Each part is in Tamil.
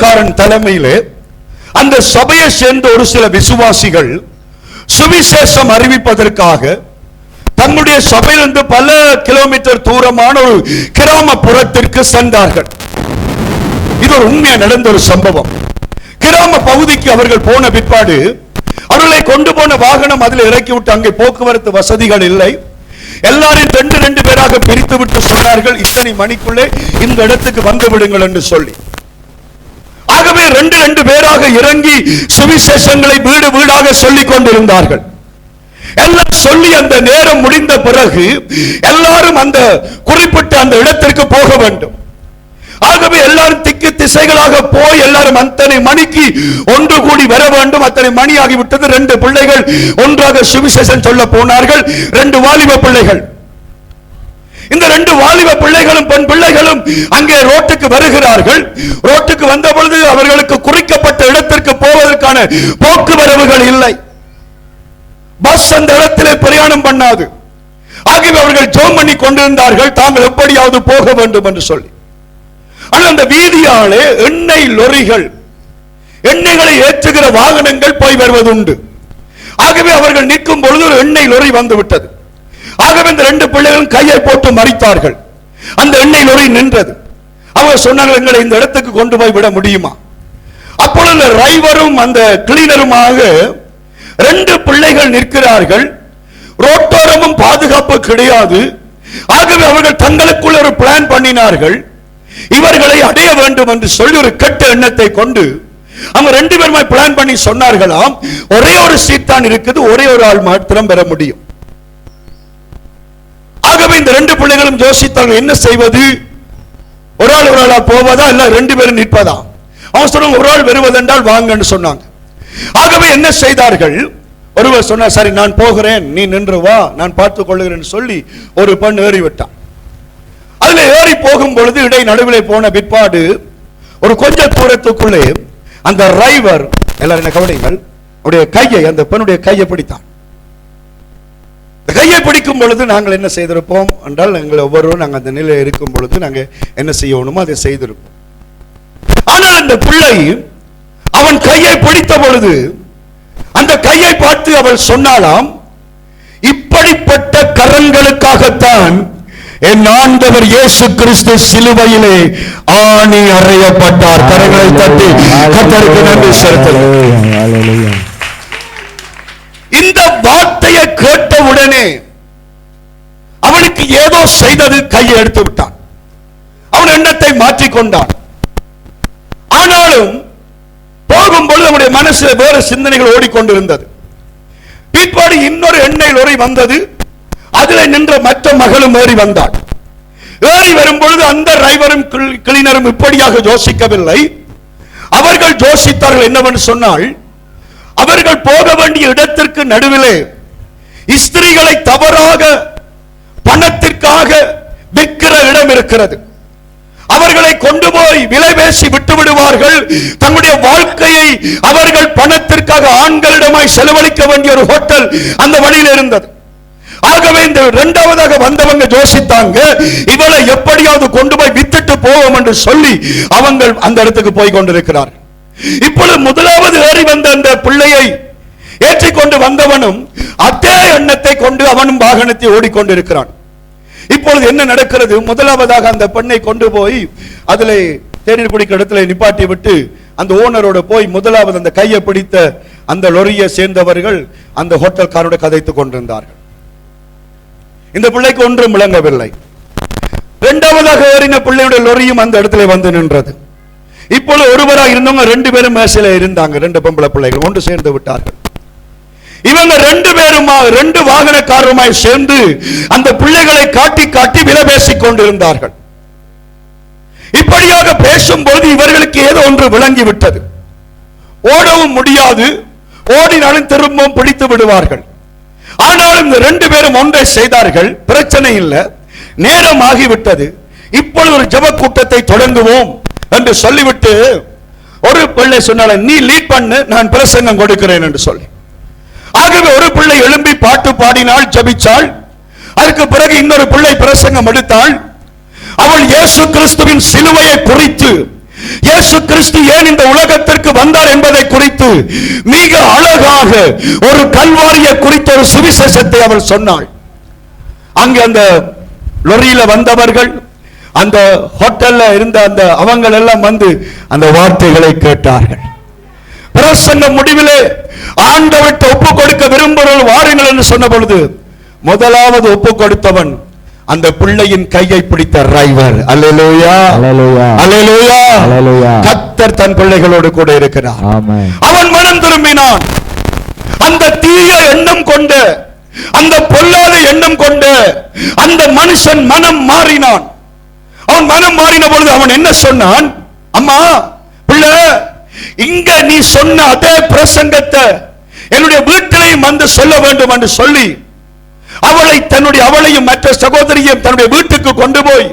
ஊழியக்காரன் தலைமையிலே அந்த சபையை சேர்ந்த ஒரு சில விசுவாசிகள் சுவிசேஷம் அறிவிப்பதற்காக தன்னுடைய சபையிலிருந்து பல கிலோமீட்டர் தூரமான ஒரு கிராமப்புறத்திற்கு சென்றார்கள். இது ஒரு உண்மையா நடந்த ஒரு சம்பவம். கிராம பகுதிக்கு அவர்கள் போன பிற்பாடு அவர்களை கொண்டு போன வாகனம் அதில் இறக்கி விட்டு அங்கே போக்குவரத்து வசதிகள் இல்லை. எல்லாரும் ரெண்டு ரெண்டு பேராக பிரித்து விட்டு சொன்னார்கள் இத்தனை மணிக்குள்ளே இந்த இடத்துக்கு வந்து விடுங்கள் என்று சொல்லி. ஆகவே ரெண்டு ரெண்டு பேராக இறங்கி சுவிசேஷங்களை வீடு வீடாக சொல்லிக் கொண்டிருந்தார்கள். எல்லாம் சொல்லி அந்த நேரம் முடிந்த பிறகு எல்லாரும் அந்த குறிப்பிட்ட அந்த இடத்திற்கு போக வேண்டும். ஆகவே எல்லாரும் திக்கு திசைகளாக போய் எல்லாரும் அத்தனை மணிக்கு ஒன்று கூடி வர வேண்டும். அத்தனை மணி ஆகிவிட்டது. ரெண்டு பிள்ளைகள் ஒன்றாக சுவிசேஷம் சொல்ல போனார்கள். ரெண்டு வாலிப பிள்ளைகள். இந்த ரெண்டு வாலிப பிள்ளைகளும் பெண் பிள்ளைகளும் அங்கே ரோட்டுக்கு வருகிறார்கள். ரோட்டுக்கு வந்த பொழுது அவர்களுக்கு குறிக்கப்பட்ட இடத்திற்கு போவதற்கான போக்குவரவுகள் இல்லை. பஸ் அந்த இடத்திலே பிரயாணம் பண்ணாது. ஆகவே அவர்கள் ஜோம் பண்ணி கொண்டிருந்தார்கள். தாங்கள் எப்படியாவது போக வேண்டும் என்று சொல்லி. ஆனால் அந்த வீதியாலே எண்ணெய் லொரிகள் எண்ணெய்களை ஏற்றுகிற வாகனங்கள் போய் வருவதுண்டு. ஆகவே அவர்கள் நிற்கும் பொழுது ஒரு எண்ணெய் லொரி வந்து விட்டது ஆகவே இந்த ரெண்டு பிள்ளைகளும் கையை போட்டு மறித்தார்கள். அந்த எண்ணெய் லொரி நின்றது. அவங்க சொன்னாங்க எங்களை இந்த இடத்துக்கு கொண்டு போய் விட முடியுமா? அப்பொழுது டிரைவரும் அந்த கிளீனருமாக ரெண்டு பிள்ளைகள் நிற்கிறார்கள். ரோட்டோரமும் பாதுகாப்பு கிடையாது. ஆகவே அவர்கள் தங்களுக்குள்ள ஒரு பிளான் பண்ணினார்கள். இவர்களை அடைய வேண்டும் என்று சொல்லி ஒரு கெட்ட எண்ணத்தை கொண்டு அவங்க ரெண்டு பேருமே பிளான் பண்ணி சொன்னார்களாம். ஒரே ஒரு சீட் தான் இருக்குது ஒரே ஒரு ஆள் மாத்திரம் பெற முடியும். ஆகவே இந்த ரெண்டு பிள்ளைகளும் யோசித்தாங்க என்ன செய்வது? ஒரு ஆள் ஒரு ஆளா போவதா? இல்ல ரெண்டு பேரும் நிற்பதா? அவன் சொன்னாங்க ஒரு ஆள் வருவதென்றால் வாங்கன்னு சொன்னாங்க. ஆகவே என்ன செய்தார்கள்? ஒருவர் சொன்னார் சரி நான் போகிறேன் நீ நின்று வா நான் பார்த்துக் கொள்ளுகிறேன் சொல்லி ஒரு பெண் ஏறிவிட்டான். அதுல ஏறி போகும் பொழுது இடை நடுவிலே போன பிற்பாடு ஒரு கொஞ்ச தூரத்துக்குள்ளே அந்த டிரைவர் எல்லாரும் என்ன கவனிங்கள் அவருடைய கையை அந்த பெண்ணுடைய கையை பிடித்தான். இந்த கையை பிடிக்கும் பொழுது நாங்கள் என்ன செய்திருப்போம் என்றால் எங்கள் ஒவ்வொருவரும் நாங்கள் அந்த நிலையில் இருக்கும் பொழுது நாங்கள் என்ன செய்யணுமோ அதை செய்திருப்போம். ஆனால் அந்த பிள்ளை அவன் கையை பிடித்த பொழுது அந்த கையை பார்த்து அவள் சொன்னாலாம் இப்படிப்பட்ட கரங்களுக்காகத்தான் என் ஆண்டவர் இயேசு கிறிஸ்து சிலுவையிலே ஆணி அறையப்பட்டார். கரங்களை தட்டி கர்த்தருக்கு நன்றி Hallelujah. இந்த வார்த்தையை உடனே அவனுக்கு ஏதோ செய்தது கையை எடுத்து விட்டான். அவன் எண்ணத்தை மாற்றிக்கொண்டான் ஆனாலும் போகும்பொழுது அவனுடைய மனசுல வேறு சிந்தனைகள் ஓடிக்கொண்டிருந்தது. பிற்பாடு இன்னொரு எண்ணெய் லொரி வந்தது. அதிலே நின்ற மற்ற மகளும் ஏறி வந்தாள். ஏறி வரும்பொழுது அந்த டிரைவரும் கிளீனரும் இப்படியாக யோசிக்கவில்லை. அவர்கள் யோசித்தார்கள் என்னவென்று சொன்னால் அவர்கள் போக வேண்டிய இடத்திற்கு நடுவிலே ஸ்திரீகளை தவறாக பணத்திற்காக விற்கிற இடம் இருக்கிறது. அவர்களை கொண்டு போய் விலை பேசி விட்டு விடுவார்கள். தங்களுடைய வாழ்க்கையை அவர்கள் பணத்திற்காக ஆண்களிடமாய் செலவழிக்க வேண்டிய ஒரு ஹோட்டல் அந்த வழியில் இருந்தது. ஆகவே இந்த இரண்டாவதாக வந்தவங்க யோசித்தாங்க இவளை எப்படியாவது கொண்டு போய் வித்துட்டு போவோம் என்று சொல்லி அவங்க அந்த இடத்துக்கு போய் கொண்டிருக்கிறார் இப்பொழுது முதலாவது ஏறி வந்த அந்த பிள்ளையை ஏற்றிக்கொண்டு வந்தவனும் அதே எண்ணத்தை கொண்டு அவனும் வாகனத்தை ஓடிக்கொண்டிருக்கிறான். இப்பொழுது என்ன நடக்கிறது? முதலாவதாக அந்த பெண்ணை கொண்டு போய் அதில் தேநீர் குடிக்கிற இடத்துல நிப்பாட்டி விட்டு அந்த ஓனரோட போய் முதலாவது அந்த கையை பிடித்த அந்த லொரியை சேர்ந்தவர்கள் அந்த ஹோட்டல்காரோட கதைத்துக் கொண்டிருந்தார்கள். இந்த பிள்ளைக்கு ஒன்றும் விளங்கவில்லை. இரண்டாவதாக ஏறின பிள்ளையுடைய லொரியும் அந்த இடத்துல வந்து நின்றது. இப்பொழுது ஒருவரா இருந்தவங்க ரெண்டு பேரும் மேசையில இருந்தாங்க. ரெண்டு பொம்பளை பிள்ளைகள். ஒன்று சேர்ந்து விட்டார்கள். இவங்க ரெண்டு பேருமா ரெண்டு வாகனக்காரருமாய் சேர்ந்து அந்த பிள்ளைகளை காட்டி காட்டி விலபேசிக் கொண்டிருந்தார்கள். இப்படியாக பேசும்போது இவர்களுக்கு ஏதோ ஒன்று விளங்கி விட்டது. ஓடவும் முடியாது. ஓடினாலும் திரும்பவும் பிடித்து விடுவார்கள். ஆனாலும் இந்த ரெண்டு பேரும் ஒன்றை செய்தார்கள். பிரச்சனை இல்லை. நேரம் ஆகிவிட்டது இப்பொழுது ஒரு ஜப கூட்டத்தை தொடங்குவோம் என்று சொல்லிவிட்டு ஒரு பிள்ளை சொன்னால நீ லீட் பண்ணு நான் பிரசங்கம் கொடுக்கிறேன் என்று சொல்லி. ஆகவே ஒரு பிள்ளை எழும்பி பாட்டு பாடினாள் ஜபிச்சாள். அதற்கு பிறகு இன்னொரு பிள்ளை பிரசங்கம் எடுத்தாள். அவள் இயேசு கிறிஸ்துவின் சிலுவையை குறித்து இயேசு கிறிஸ்து ஏன் இந்த உலகத்திற்கு வந்தார் என்பதை குறித்து மிக அழகாக ஒரு கல்வாரிய குறித்த ஒரு சுவிசேஷத்தை அவள் சொன்னாள். அங்கே அந்த லொரியில வந்தவர்கள் அந்த ஹோட்டல்ல இருந்த அந்த அவங்க எல்லாம் வந்து அந்த வார்த்தைகளை கேட்டார்கள். பிரசங்க முடிவிலே ஆண்டவர்கிட்ட ஒப்பு கொடுக்க விரும்புகிறவர்கள் வாருங்கள் என்று சொன்ன பொழுது முதலாவது ஒப்பு கொடுத்தவன் அந்த பிள்ளையின் கையை பிடித்த டிரைவர். அல்லேலூயா Hallelujah. கத்தர் தன் பிள்ளைகளோடு கூட இருக்கிறார். அவன் மனம் திரும்பினான். அந்த தீய எண்ணம் கொண்ட அந்த பொல்லாத எண்ணம் கொண்ட அந்த மனுஷன் மனம் மாறினான். அவன் மனம் மாறின பொழுது அவன் என்ன சொன்னான்? அம்மா பிள்ளை இங்க நீ சொன்ன அதே பிரசங்கத்தை என்னுடைய வீட்டிலையும் வந்து சொல்ல வேண்டும் என்று சொல்லி அவளை தன்னுடைய அவளையும் மற்ற சகோதரியும் தன்னுடைய வீட்டுக்கு கொண்டு போய்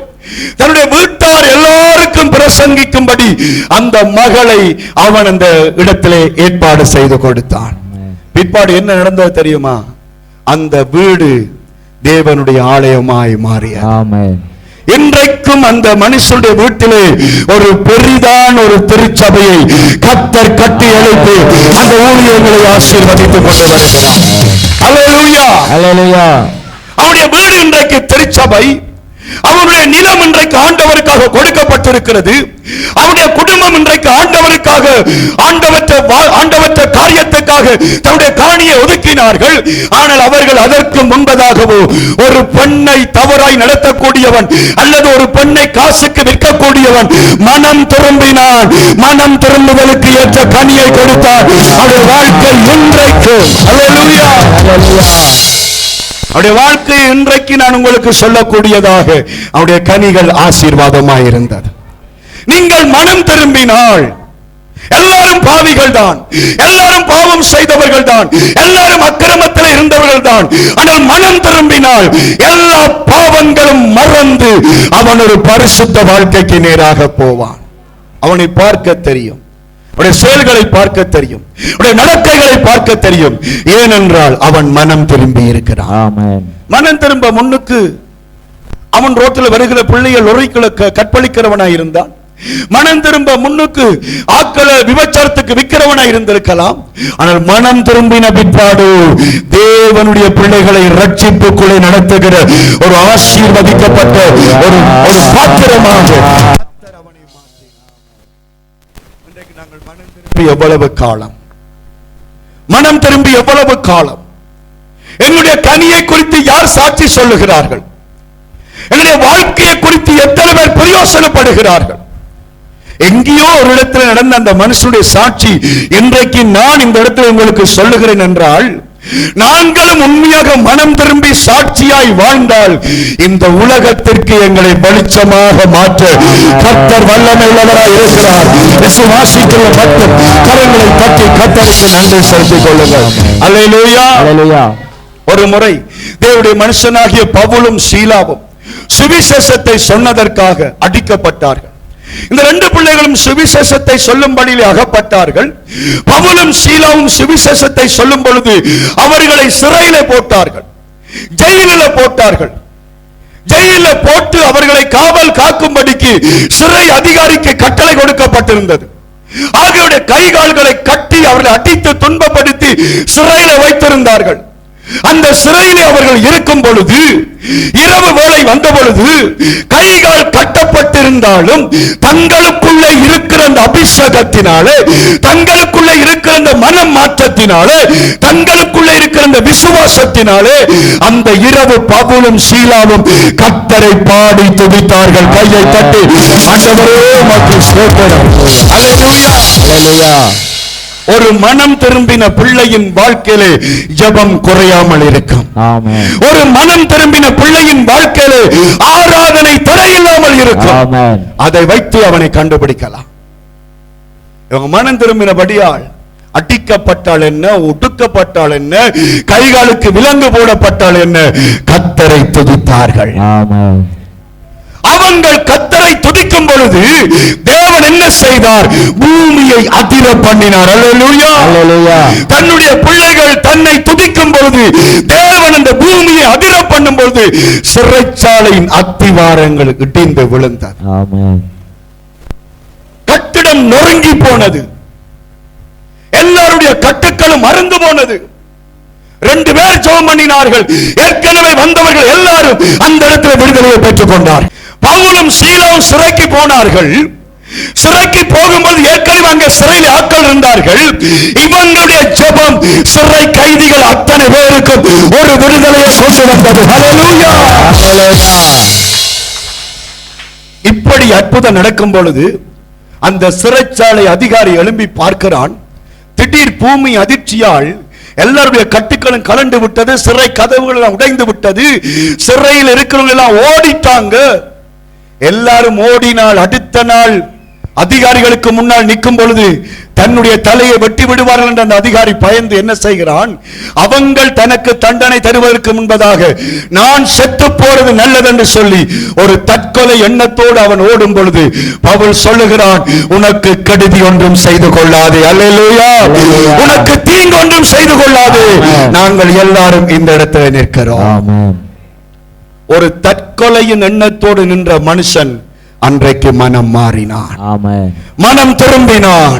தன்னுடைய வீட்டார் எல்லாருக்கும் பிரசங்கிக்கும்படி அந்த மகளை அவன் அந்த இடத்திலே ஏற்பாடு செய்து கொடுத்தான். பிற்பாடு என்ன நடந்தது தெரியுமா? அந்த வீடு தேவனுடைய ஆலயமாய் மாறிய இன்றைக்கும் அந்த மனுஷனுடைய வீட்டிலே ஒரு பெரிதான ஒரு திருச்சபையை கத்தர் கட்டி எழுப்பி அந்த ஊழியர்களை ஆசீர்வதித்துக் கொண்டு வருகிறார். அவனுடைய வீடு இன்றைக்கு திருச்சபை. அவனுடைய நிலம் இன்றைக்கு ஆண்டவருக்காக காத்திருக்கிறது. அவருடைய குடும்பம் இன்றைக்கு ஆண்டவருக்காக ஆண்டவற்ற ஆண்டவற்ற காரியத்துக்காக தன்னுடைய காணியை ஒதுக்கினார்கள். ஆனால் அவர்கள் அதற்கு முன்பதாகவோ ஒரு பெண்ணை தவறாய் நடத்தக்கூடியவன் அல்லது ஒரு பெண்ணை காசுக்கு விற்கக்கூடியவன் மனம் திரும்பினான். மனம் திரும்புதலுக்கு ஏற்ற கனியை கொடுத்தார். அவருடைய வாழ்க்கை இன்றைக்கு. அவருடைய வாழ்க்கை இன்றைக்கு நான் உங்களுக்கு சொல்லக்கூடியதாக அவருடைய கனிகள் ஆசீர்வாதமாய் இருந்தது நீங்கள் மனம் திரும்பினால் எல்லாரும் பாவிகள் தான் எல்லாரும் பாவம் செய்தவர்கள் தான் எல்லாரும் அக்கிரமத்தில் இருந்தவர்கள் தான் ஆனால் மனம் திரும்பினால் எல்லா பாவங்களும் மறந்து அவன் ஒரு பரிசுத்த வாழ்க்கைக்கு நேராக போவான். அவனை பார்க்க தெரியும். அவருடைய செயல்களை பார்க்க தெரியும். அவருடைய நடக்கைகளை பார்க்க தெரியும். ஏனென்றால் அவன் மனம் திரும்பி இருக்கிறான். மனம் திரும்ப முன்னுக்கு அவன் ரோட்டில் வருகிற பிள்ளைகள் லொரிக்குள்ள கற்பழிக்கிறவனாய் இருந்தான். மனம் திரும்ப முன்னுக்கு ஆக்களை விபச்சாரத்துக்கு விற்கிறவனாய் இருந்திருக்கலாம். ஆனால் மனம் திரும்பின பிற்பாடு தேவனுடைய பிள்ளைகளை ரட்சிப்புக்குள்ளே நடத்துகிற ஒரு ஆசீர்வதிக்கப்பட்ட ஒரு ஒரு பாத்திரமாக நாங்கள் மனம் திரும்பி எவ்வளவு காலம்? மனம் திரும்பி எவ்வளவு காலம்? என்னுடைய கனியை குறித்து யார் சாட்சி சொல்லுகிறார்கள்? என்னுடைய வாழ்க்கையை குறித்து எத்தனை பேர் பிரயோசனப்படுகிறார்கள்? எங்கேயோ ஒரு இடத்துல நடந்த அந்த மனுஷனுடைய சாட்சி இன்றைக்கு நான் இந்த இடத்துல உங்களுக்கு சொல்லுகிறேன் என்றால் நாங்களும் உண்மையாக மனம் திரும்பி சாட்சியாய் வாழ்ந்தால் இந்த உலகத்திற்கு எங்களை வெளிச்சமாக மாற்ற கர்த்தர் வல்லமை உள்ளவராய் இருக்கிறார் விசுவாசித்துள்ள மக்கள் கரங்களை தட்டி கர்த்தருக்கு நன்றி செலுத்திக் கொள்ளுங்கள். அல்லேலூயா. Hallelujah. ஒரு முறை தேவனுடைய மனுஷனாகிய பவுலும் சீலாவும் சுவிசேஷத்தை சொன்னதற்காக அடிக்கப்பட்டார்கள். இந்த ரெண்டு பிள்ளைகளும் சுவிசேஷத்தை சொல்லும்படியிலே அகப்பட்டார்கள். பவுலும் சீலாவும் சுவிசேஷத்தை சொல்லும் பொழுது அவர்களை சிறையில போட்டார்கள். ஜெயிலில் போட்டார்கள். ஜெயில போட்டு அவர்களை காவல் காக்கும்படிக்கு சிறை அதிகாரிக்கு கட்டளை கொடுக்கப்பட்டிருந்தது. ஆகியோருடைய கை கால்களை கட்டி அவர்களை அடித்து துன்பப்படுத்தி சிறையில வைத்திருந்தார்கள். அந்த சிறையிலே அவர்கள் இருக்கும் பொழுது இரவு வேளை வந்த பொழுது கைகால் கட்டப்பட்டிருந்தாலும் தங்களுக்குள்ளே இருக்கிற அந்த அபிஷேகத்தினாலே தங்களுக்குள்ளே இருக்கிற அந்த மனம் மாற்றத்தினாலே தங்களுக்குள்ளே இருக்கிற அந்த விசுவாசத்தினாலே அந்த இரவு பவுலும் சீலாவும் கத்தரை பாடி துதித்தார்கள். கையை தட்டி ஆண்டவரே மக்கள் Hallelujah. ஒரு மனம் திரும்பின பிள்ளையின் வாழ்க்கையிலே ஜெபம் குறையாமல் இருக்கும். ஒரு மனம் திரும்பின பிள்ளையின் வாழ்க்கையிலே ஆராதனை தடையில்லாமல் இருக்கும். அதை வைத்து அவனை கண்டுபிடிக்கலாம். இவங்க மனம் திரும்பினபடியால் அடிக்கப்பட்டால் என்ன ஒடுக்கப்பட்டால் என்ன கைகாலுக்கு விலங்கு போடப்பட்டால் என்ன கத்தரை துதித்தார்கள் அவங்கள் கத்தரை துதிக்கும் பொழுது தேவன் என்ன செய்தார்? பூமியை அதிர பண்ணினார். தன்னுடைய பிள்ளைகள் தன்னை துதிக்கும் பொழுது தேவன் அந்த பூமியை அதிர பண்ணும் பொழுது சிறைச்சாலையின் அத்திவாரங்கள் இடிந்து Amen. கட்டிடம் நொறுங்கி போனது. எல்லாருடைய கட்டுக்களும் மறந்து போனது. ரெண்டு பேர் ஜெபம் பண்ணினார்கள். ஏற்கனவே வந்தவர்கள் எல்லாரும் அந்த இடத்துல விடுதலையை பெற்றுக் கொண்டார் பவுலும் சீலாவும் சிறைக்கு போனார்கள். சிறைக்கு போகும்போது ஏற்கனவே அங்க சிறையில் ஆட்கள் இருந்தார்கள். இவங்களுடைய ஜபம் சிறை கைதிகள் அத்தனை பேருக்கும் ஒரு விடுதலையை கொண்டு வந்தது. இப்படி அற்புதம் நடக்கும் பொழுது அந்த சிறைச்சாலை அதிகாரி எழும்பி பார்க்கிறான். திடீர் பூமி அதிர்ச்சியால் எல்லாருடைய கட்டுக்களும் கலண்டு விட்டது. சிறை கதவுகள் எல்லாம் உடைந்து விட்டது. சிறையில் இருக்கிறவங்க எல்லாம் ஓடிட்டாங்க. எல்லாரும் ஓடினால் அடுத்த நாள் அதிகாரிகளுக்கு முன்னால் நிற்கும் பொழுது தன்னுடைய தலையை வெட்டி விடுவார்கள் என்று அந்த அதிகாரி பயந்து என்ன செய்கிறான்? அவங்கள் தனக்கு தண்டனை தருவதற்கு முன்பதாக நான் செத்து போறது நல்லது என்று சொல்லி ஒரு தற்கொலை எண்ணத்தோடு அவன் ஓடும் பொழுது பவுல் சொல்லுகிறான் உனக்கு கெடுதி ஒன்றும் செய்து கொள்ளாதே. அல்லேலூயா. அல்லேலூயா. உனக்கு தீங்கு ஒன்றும் செய்து கொள்ளாதே. நாங்கள் எல்லாரும் இந்த இடத்துல நிற்கிறோம். ஒரு தற்கொலையின் எண்ணத்தோடு நின்ற மனுஷன் அன்றைக்கு மனம் மாறினான். மனம் திரும்பினான்.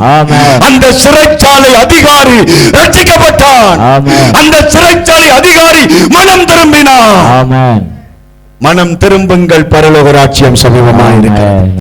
அந்த சிறைச்சாலை அதிகாரி ரட்சிக்கப்பட்டான். ஆமென். அந்த சிறைச்சாலை அதிகாரி மனம் திரும்பினான். மனம் திரும்புங்கள் பரலோக ராட்சியம் சமீபமாயிருக்கிறது. ஆமென்.